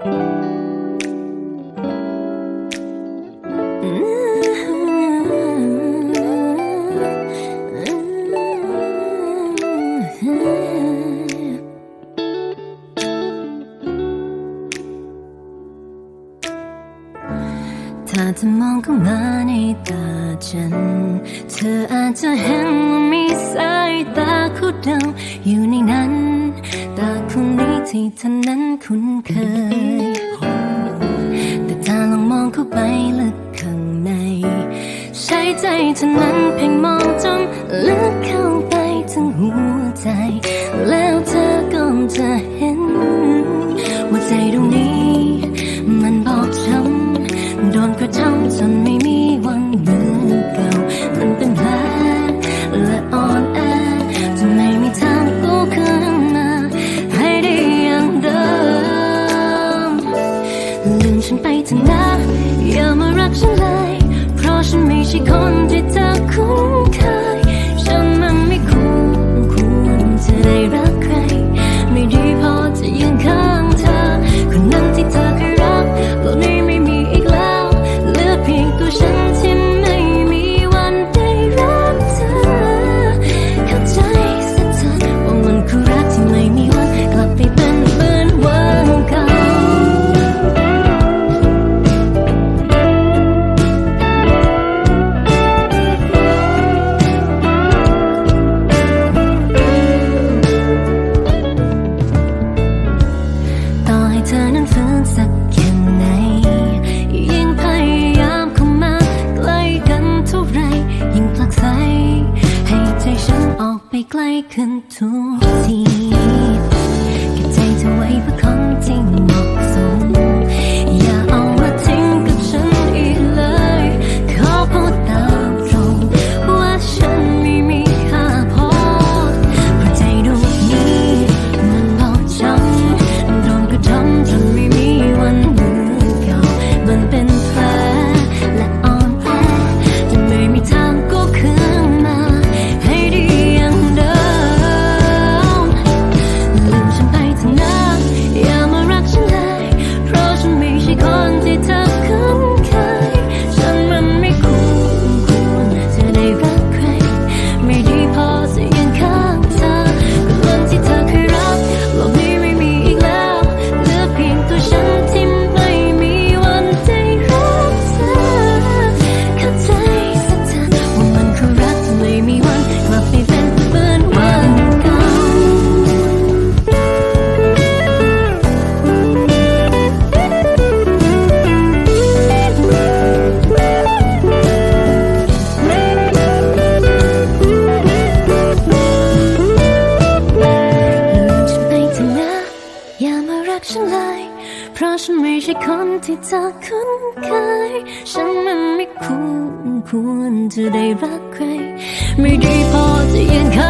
ถ้าเธอมองเข้ามาในตาฉัน เธออาจจะเห็นว่ามีสายตาคู่ดำอยู่ในนั้น ตาคุณ ที่ท่านนั้นคุ้นเคย แต่ตาลองมองเข้าไปลึกข้างใน ใช้ใจท่านนั้นเพียงมอง ลืมฉันไปเถอะนะอย่ามารักฉันเลย เพราะฉันไม่ใช่คนที่เธอคุ้น ใกล้ขึ้นทุกทีเก็บใจเธอไว้เพื่อขอ ใช่คนที่เธอคุ้นเคย ฉันมันไม่ควรควรจะได้รักใคร ไม่ดีพอจะยังคา